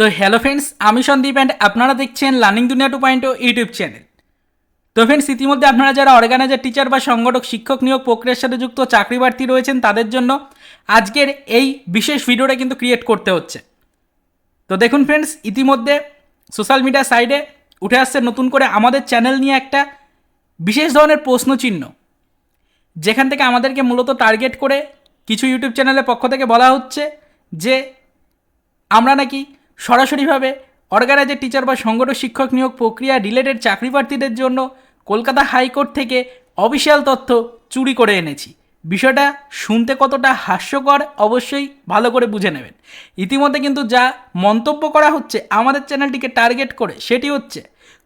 তো hello friends আমি Sandeep and আপনারা দেখছেন learning Duniya two point YouTube channel তো ফ্রেন্ডস ইতিমধ্যে আপনারা যারা অর্গানাইজার টিচার বা সংগঠক, শিক্ষক নিয়োগ প্রক্রিয়ার সাথে যুক্ত চাকরি প্রার্থী রয়েছেন, তাদের জন্য আজকের এই বিশেষ ভিডিওটা কিন্তু ক্রিয়েট করতে হচ্ছে। তো দেখুন ফ্রেন্ডস ইতিমধ্যে সোশ্যাল মিডিয়া সাইডে উঠে আসছে নতুন করে আমাদের চ্যানেল নিয়ে একটা বিশেষ ধরনের প্রশ্ন চিহ্ন যেখান থেকে আমাদেরকে মূলত টার্গেট করে কিছু ইউটিউব চ্যানেলের পক্ষ থেকে বলা হচ্ছে যে, আমরা নাকি সরাসরিভাবে অর্গানাইজার টিচার বা সংগঠন শিক্ষক নিয়োগ প্রক্রিয়া রিলেটেড চাকরি প্রার্থীদের জন্য কলকাতা হাইকোর্ট থেকে অফিসিয়াল তথ্য চুরি করে এনেছি। বিষয়টা শুনতে কতটা হাস্যকর অবশ্যই ভালো করে বুঝে নেবেন। ইতিমধ্যে কিন্তু যা মন্তব্য করা হচ্ছে, আমাদের চ্যানেলটিকে টার্গেট করে, সেটি হচ্ছে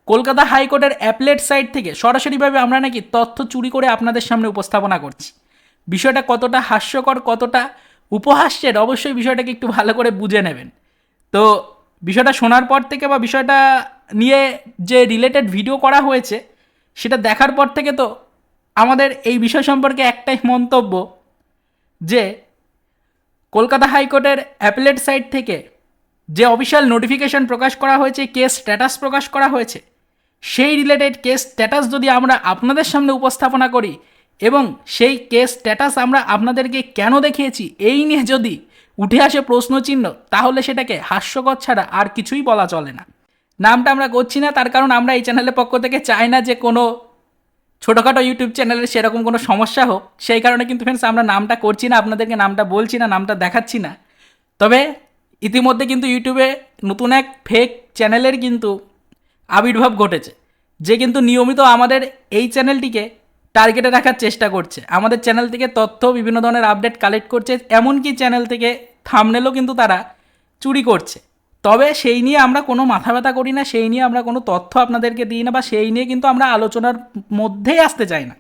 কলকাতা হাইকোর্টের অ্যাপলেট সাইট থেকে সরাসরিভাবে আমরা নাকি তথ্য চুরি করে আপনাদের সামনে উপস্থাপনা করছি। বিষয়টা কতটা হাস্যকর, কতটা উপহাস্যের, অবশ্যই বিষয়টাকে একটু ভালো করে বুঝে নেবেন। তো বিষয়টা শোনার পর থেকে বা বিষয়টা নিয়ে যে রিলেটেড ভিডিও করা হয়েছে, সেটা দেখার পর থেকে তো আমাদের এই বিষয় সম্পর্কে একটাই মন্তব্য যে কলকাতা হাইকোর্টের অ্যাপেলেট সাইট থেকে যে অফিসিয়াল নোটিফিকেশন প্রকাশ করা হয়েছে কেস স্ট্যাটাস প্রকাশ করা হয়েছে, সেই রিলেটেড কেস স্ট্যাটাস যদি আমরা আপনাদের সামনে উপস্থাপনা করি এবং সেই কেস স্ট্যাটাস আমরা আপনাদেরকে কেন দেখিয়েছি, এই নিয়ে যদি উঠে আসে প্রশ্নচিহ্ন, তাহলে সেটাকে হাস্যকর ছাড়া আর কিছুই বলা চলে না। নামটা আমরা করছি না, তার কারণ আমরা এই চ্যানেলের পক্ষ থেকে চাই না যে কোনো ছোটোখাটো ইউটিউব চ্যানেলের সেরকম কোনো সমস্যা হোক। সেই কারণে কিন্তু ফ্রেন্ডস আমরা নামটা করছি না, আপনাদেরকে নামটা বলছি না, নামটা দেখাচ্ছি না। তবে ইতিমধ্যে কিন্তু ইউটিউবে নতুন এক ফেক চ্যানেলের কিন্তু আবির্ভাব ঘটেছে, যে কিন্তু নিয়মিত আমাদের এই চ্যানেলটিকে টার্গেটে রাখার চেষ্টা করছে। আমাদের চ্যানেল থেকে তথ্য, বিভিন্ন ধরনের আপডেট কালেক্ট করছে, এমনকি চ্যানেল থেকে থামনেলও কিন্তু তারা চুরি করছে। তবে সেই নিয়ে আমরা কোনো মাথা ব্যথা করি না, সেই নিয়ে আমরা কোনো তথ্য আপনাদেরকে দিই না বা সেই নিয়ে কিন্তু আমরা আলোচনার মধ্যেই আসতে চাই না।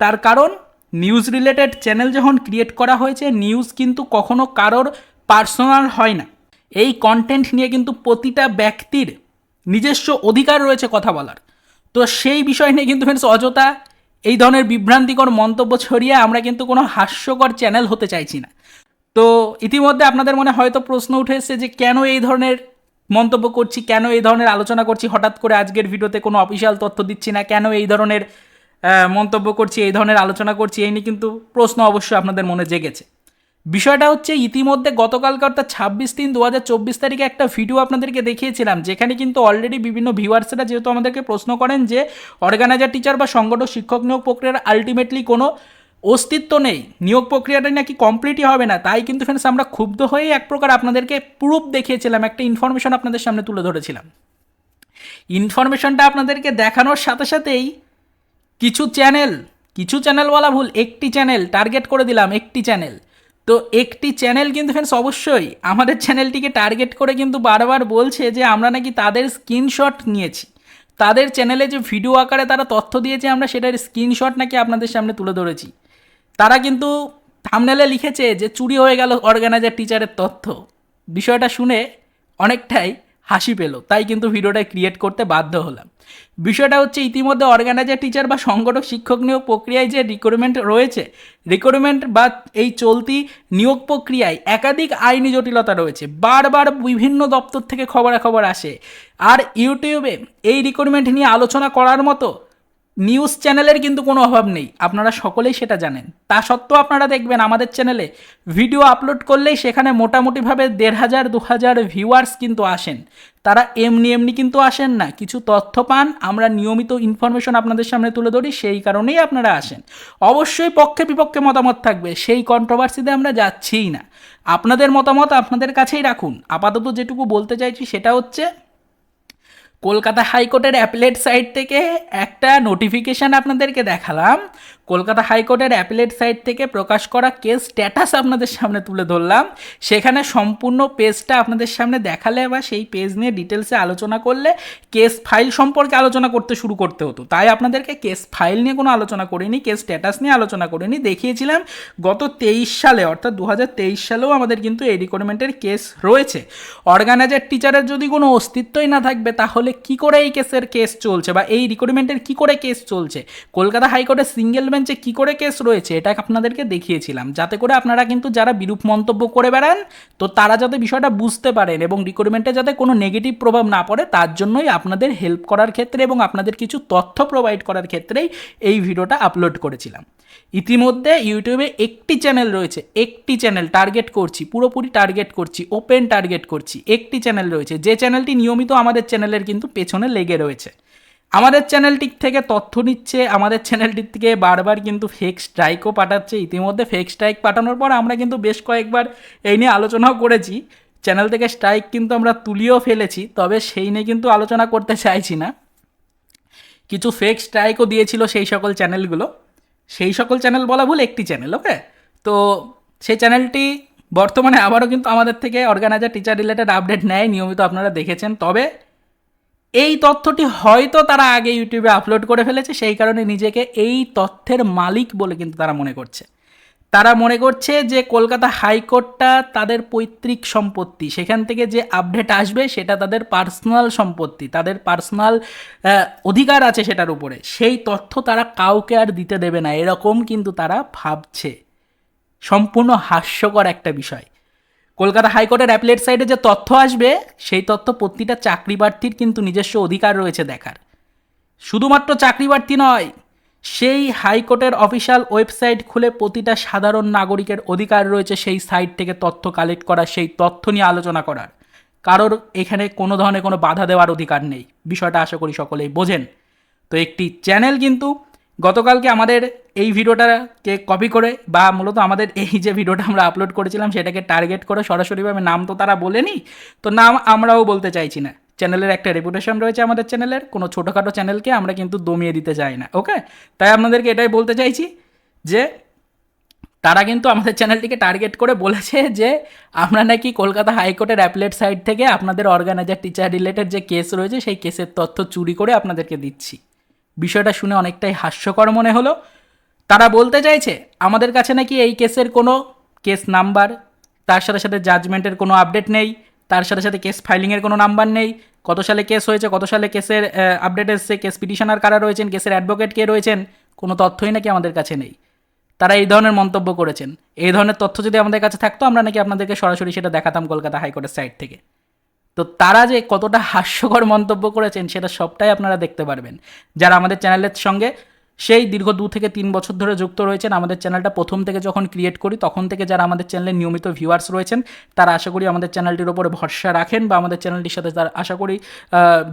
তার কারণ নিউজ রিলেটেড চ্যানেল যখন ক্রিয়েট করা হয়েছে নিউজ কিন্তু কখনো কারোর পার্সোনাল হয় না। এই কন্টেন্ট নিয়ে কিন্তু প্রতিটা ব্যক্তির নিজস্ব অধিকার রয়েছে কথা বলার। তো সেই বিষয় নিয়ে কিন্তু ফ্রেন্ডস অযথা এই ধরনের বিভ্রান্তিকর মন্তব্য ছড়িয়ে আমরা কিন্তু কোনো হাস্যকর চ্যানেল হতে চাইছি না। তো ইতিমধ্যে আপনাদের মনে হয়তো প্রশ্ন উঠে এসেছে যে কেন এই ধরনের মন্তব্য করছি, কেন এই ধরনের আলোচনা করছি, হঠাৎ করে আজকের ভিডিওতে কোনো অফিসিয়াল তথ্য দিচ্ছি না, কেন এই ধরনের মন্তব্য করছি, এই ধরনের আলোচনা করছি, এই নিয়ে কিন্তু প্রশ্ন অবশ্যই আপনাদের মনে জেগেছে। বিষয়টা হচ্ছে ইতিমধ্যে গতকালকে অর্থাৎ ছাব্বিশ তিন দু হাজার চব্বিশ তারিখে একটা ভিডিও আপনাদেরকে দেখিয়েছিলাম, যেখানে কিন্তু অলরেডি বিভিন্ন ভিউয়ার্সরা যেহেতু আমাদেরকে প্রশ্ন করেন যে অর্গানাইজার টিচার বা সংগঠক, শিক্ষক নিয়োগ প্রক্রিয়ার আলটিমেটলি কোনো অস্তিত্ব নেই, নিয়োগ প্রক্রিয়াটা নাকি কমপ্লিটই হবে না, তাই কিন্তু ফ্রেন্ডস আমরা ক্ষুব্ধ হয়ে এক প্রকার আপনাদেরকে প্রুফ দেখিয়েছিলাম, একটা ইনফরমেশন আপনাদের সামনে তুলে ধরেছিলাম। ইনফরমেশনটা আপনাদেরকে দেখানোর সাথে সাথেই কিছু চ্যানেল কিছু চ্যানেল বলা ভুল, একটি চ্যানেল টার্গেট করে দিলাম, একটি চ্যানেল তো একটি চ্যানেল কিন্তু ফ্রেন্ডস অবশ্যই, আমাদের চ্যানেলটিকে টার্গেট করে কিন্তু বারবার বলছে যে আমরা নাকি তাদের স্ক্রিনশট নিয়েছি। তাদের চ্যানেলে যে ভিডিও আকারে তারা তথ্য দিয়েছে, আমরা সেটার স্ক্রিনশট নাকি আপনাদের সামনে তুলে ধরেছি। তারা কিন্তু থামনেলে লিখেছে যে চুরি হয়ে গেল অর্গানাইজার টিচারের তথ্য। বিষয়টা শুনে অনেকটাই হাসি পেল। তাই কিন্তু ভিডিওটা ক্রিয়েট করতে বাধ্য হলাম। বিষয়টা হচ্ছে ইতিমধ্যে অর্গানাইজার টিচার বা সংগঠক, শিক্ষক নিয়োগ প্রক্রিয়ায় যে রিক্রুটমেন্ট রয়েছে রিক্রুটমেন্ট বা এই চলতি নিয়োগ প্রক্রিয়ায় একাধিক আইনি জটিলতা রয়েছে। বারবার বিভিন্ন দপ্তর থেকে খবরাখবর আসে। আর ইউটিউবে এই রিক্রুটমেন্ট নিয়ে আলোচনা করার মতো নিউজ চ্যানেলের কিন্তু কোনো অভাব নেই। আপনারা সকলেই সেটা জানেন। তা সত্ত্বেও আপনারা দেখবেন, আমাদের চ্যানেলে ভিডিও আপলোড করলেই সেখানে মোটামুটিভাবে দেড় হাজার দু হাজার ভিউয়ার্স কিন্তু আসেন। তারা এমনি এমনি কিন্তু আসেন না। কিছু তথ্য পান, আমরা নিয়মিত ইনফরমেশন আপনাদের সামনে তুলে ধরি, সেই কারণেই আপনারা আসেন। অবশ্যই পক্ষে বিপক্ষে মতামত থাকবে, সেই কন্ট্রোভার্সিতে আমরা যাচ্ছিই না। আপনাদের মতামত আপনাদের কাছেই রাখুন। আপাতত যেটুকু বলতে চাইছি সেটা হচ্ছে কলকাতা হাইকোর্টের অ্যাপলেট সাইট থেকে একটা নোটিফিকেশান আপনাদেরকে দেখালাম। কলকাতা হাইকোর্টের অ্যাপিলেট সাইট থেকে প্রকাশ করা কেস স্ট্যাটাস আপনাদের সামনে তুলে ধরলাম। সেখানে সম্পূর্ণ পেজটা আপনাদের সামনে দেখালে বা সেই পেজ নিয়ে ডিটেলসে আলোচনা করলে কেস ফাইল সম্পর্কে আলোচনা করতে শুরু করতে হতো। তাই আপনাদেরকে কেস ফাইল নিয়ে কোনো আলোচনা করিনি, কেস স্ট্যাটাস নিয়ে আলোচনা করিনি। দেখিয়েছিলাম গত তেইশ সালে, অর্থাৎ দু হাজার তেইশ সালেও আমাদের কিন্তু এই রিকোয়ারমেন্টের কেস রয়েছে। অর্গানাইজার টিচারের যদি কোনো অস্তিত্বই না থাকবে, তাহলে কি করে এই কেসের কেস চলছে বা এই রিক্রুটমেন্টের কি করে কেস চলছে? কলকাতা হাইকোর্টের সিঙ্গেল বেঞ্চে কী করে কেস রয়েছে, এটা আপনাদেরকে দেখিয়েছিলাম। যাতে করে আপনারা কিন্তু যারা বিরূপ মন্তব্য করে বেড়ান, তো তারা যাতে বিষয়টা বুঝতে পারেন এবং রিক্রুটমেন্টে যাতে কোনো নেগেটিভ প্রভাব না পড়ে, তার জন্যই আপনাদের হেল্প করার ক্ষেত্রে এবং আপনাদের কিছু তথ্য প্রোভাইড করার ক্ষেত্রেই এই ভিডিওটা আপলোড করেছিলাম। ইতিমধ্যে ইউটিউবে একটি চ্যানেল রয়েছে, একটি চ্যানেল টার্গেট করছি, পুরোপুরি টার্গেট করছি ওপেন টার্গেট করছি, একটি চ্যানেল রয়েছে। যে চ্যানেলটি নিয়মিত আমাদের চ্যানেলের কিন্তু পেছনে লেগে রয়েছে। আমাদের চ্যানেলটির থেকে তথ্য নিচ্ছে, আমাদের চ্যানেলটির থেকে বারবার কিন্তু ফেক স্ট্রাইকও পাঠাচ্ছে। ইতিমধ্যে ফেক স্ট্রাইক পাঠানোর পর আমরা কিন্তু বেশ কয়েকবার এই নিয়ে আলোচনাও করেছি। চ্যানেল থেকে স্ট্রাইক কিন্তু আমরা তুলিও ফেলেছি, তবে সেই নিয়ে কিন্তু আলোচনা করতে চাইছি না। কিছু ফেক স্ট্রাইকও দিয়েছিল সেই সকল চ্যানেলগুলো সেই সকল চ্যানেল বলা ভুল, একটি চ্যানেল ওকে তো সেই চ্যানেলটি বর্তমানে আবারও কিন্তু আমাদের থেকে অর্গানাইজার টিচার রিলেটেড আপডেট নেয়, নিয়মিত আপনারা দেখেছেন। তবে এই তথ্যটি হয়তো তারা আগে ইউটিউবে আপলোড করে ফেলেছে, সেই কারণে নিজেকে এই তথ্যের মালিক বলে কিন্তু তারা মনে করছে। তারা মনে করছে যে কলকাতা হাইকোর্টটা তাদের পৈতৃক সম্পত্তি, সেখান থেকে যে আপডেট আসবে সেটা তাদের পার্সোনাল সম্পত্তি, তাদের পার্সোনাল অধিকার আছে সেটার উপরে। সেই তথ্য তারা কাউকে আর দিতে দেবে না, এরকম কিন্তু তারা ভাবছে। সম্পূর্ণ হাস্যকর একটা বিষয়। কলকাতা হাইকোর্টের অ্যাপলেট সাইডে যে তথ্য আসবে, সেই তথ্য প্রতিটা চাকরি প্রার্থীর কিন্তু নিজস্ব অধিকার রয়েছে দেখার। শুধুমাত্র চাকরি প্রার্থী নয়, সেই হাইকোর্টের অফিসিয়াল ওয়েবসাইট খুলে প্রতিটা সাধারণ নাগরিকের অধিকার রয়েছে সেই সাইট থেকে তথ্য কালেক্ট করার সেই তথ্য নিয়ে আলোচনা করার। কারোর এখানে কোনো ধরনের কোনো বাধা দেওয়ার অধিকার নেই। বিষয়টা আশা করি সকলেই বোঝেন। তো একটি চ্যানেল কিন্তু গতকালকে আমাদের এই ভিডিওটাকে কপি করে বা মূলত আমাদের এই যে ভিডিওটা আমরা আপলোড করেছিলাম, সেটাকে টার্গেট করে সরাসরিভাবে নাম তো তারা বলেনি, তো নাম আমরাও বলতে চাইছি না। চ্যানেলের একটা রেপুটেশন রয়েছে আমাদের চ্যানেলের, কোনো ছোটোখাটো চ্যানেলকে আমরা কিন্তু দমিয়ে দিতে চাই না ওকে তাই আপনাদেরকে এটাই বলতে চাইছি যে, তারা কিন্তু আমাদের চ্যানেলটিকে টার্গেট করে বলেছে যে, আমরা নাকি কলকাতা হাইকোর্টের অ্যাপলেট সাইট থেকে আপনাদের অর্গানাইজার টিচার রিলেটেড যে কেস রয়েছে, সেই কেসের তথ্য চুরি করে আপনাদেরকে দিচ্ছি। বিষয়টা শুনে অনেকটাই হাস্যকর মনে হলো। তারা বলতে চাইছে, আমাদের কাছে নাকি এই কেসের কোনো কেস নাম্বার, তার সাথে সাথে জাজমেন্টের কোনো আপডেট নেই, তার সাথে সাথে কেস ফাইলিংয়ের কোনো নাম্বার নেই, কত সালে কেস হয়েছে, কত সালে কেসের আপডেট এসছে, কেস পিটিশনার কারা রয়েছেন, কেসের অ্যাডভোকেট কে রয়েছেন, কোনো তথ্যই নাকি আমাদের কাছে নেই। তারা এই ধরনের মন্তব্য করেছেন। এই ধরনের তথ্য যদি আমাদের কাছে থাকতো, আমরা নাকি আপনাদেরকে সরাসরি সেটা দেখাতাম কলকাতা হাইকোর্টের সাইড থেকে। তো তারা যে কতটা হাস্যকর মন্তব্য করেছেন সেটা সবটাই আপনারা দেখতে পারবেন। যারা আমাদের চ্যানেলের সঙ্গে সেই দীর্ঘ দু থেকে তিন বছর ধরে যুক্ত রয়েছেন, আমাদের চ্যানেলটা প্রথম থেকে যখন ক্রিয়েট করি, তখন থেকে যারা আমাদের চ্যানেলের নিয়মিত ভিউয়ার্স রয়েছেন, তারা আশা করি আমাদের চ্যানেলটির ওপরে ভরসা রাখেন বা আমাদের চ্যানেলটির সাথে তারা আশা করি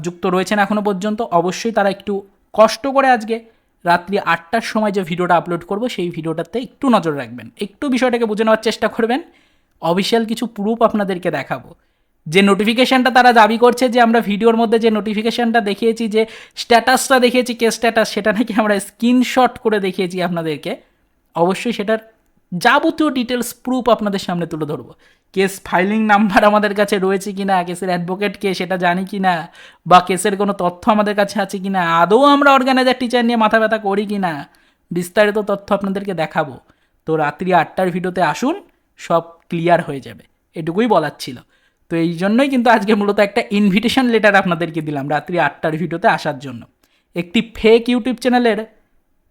যুক্ত রয়েছেন এখনও পর্যন্ত। অবশ্যই তারা একটু কষ্ট করে আজকে রাত্রি আটটার সময় যে ভিডিওটা আপলোড করব, সেই ভিডিওটাতে একটু নজর রাখবেন। একটু বিষয়টাকে বুঝে নেওয়ার চেষ্টা করবেন। অফিসিয়াল কিছু প্রুফ আপনাদেরকে দেখাবো। যে নোটিফিকেশানটা তারা দাবি করছে যে আমরা ভিডিওর মধ্যে যে নোটিফিকেশানটা দেখিয়েছি, যে স্ট্যাটাসটা দেখিয়েছি, কে স্ট্যাটাস সেটা নাকি আমরা স্ক্রিনশট করে দেখিয়েছি আপনাদেরকে, অবশ্যই সেটার যাবতীয় ডিটেলস প্রুফ আপনাদের সামনে তুলে ধরবো। কেস ফাইলিং নাম্বার আমাদের কাছে রয়েছে কি না কেসের অ্যাডভোকেট কে, সেটা জানি কি না বা কেসের কোনো তথ্য আমাদের কাছে আছে কি না আদৌ আমরা অর্গানাইজার টিচার নিয়ে মাথা ব্যথা করি কি না বিস্তারিত তথ্য আপনাদেরকে দেখাবো। তো রাত্রি আটটার ভিডিওতে আসুন, সব ক্লিয়ার হয়ে যাবে। এটুকুই বলার ছিল। তো এই জন্যই কিন্তু আজকে মূলত একটা ইনভিটেশন লেটার আপনাদেরকে দিলাম রাত্রি আটটার ভিডিওতে আসার জন্য। একটি ফেক ইউটিউব চ্যানেলের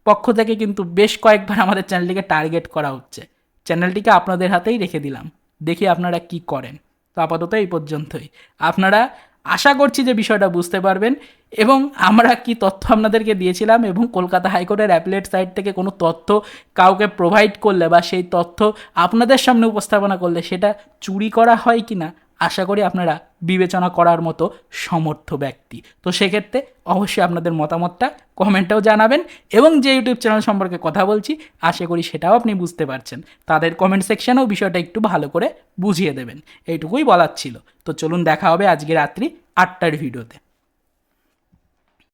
পক্ষ থেকে কিন্তু বেশ কয়েকবার আমাদের চ্যানেলটিকে টার্গেট করা হচ্ছে। চ্যানেলটিকে আপনাদের হাতেই রেখে দিলাম। দেখি আপনারা কি করেন। তো আপাতত এই পর্যন্তই। আপনারা আশা করছি যে বিষয়টা বুঝতে পারবেন এবং আমরা কি তথ্য আপনাদেরকে দিয়েছিলাম এবং কলকাতা হাইকোর্টের অ্যাপলেট সাইট থেকে কোনো তথ্য কাউকে প্রোভাইড করলে বা সেই তথ্য আপনাদের সামনে উপস্থাপনা করলে সেটা চুরি করা হয় কি না আশা করি আপনারা বিবেচনা করার মতো সমর্থ ব্যক্তি। তো সেক্ষেত্রে অবশ্যই আপনাদের মতামতটা কমেন্টেও জানাবেন এবং যে ইউটিউব চ্যানেল সম্পর্কে কথা বলছি, আশা করি সেটাও আপনি বুঝতে পারছেন। তাদের কমেন্ট সেকশানেও বিষয়টা একটু ভালো করে বুঝিয়ে দেবেন। এইটুকুই বলার ছিল। তো চলুন দেখা হবে আজকে রাত্রি আটটার ভিডিওতে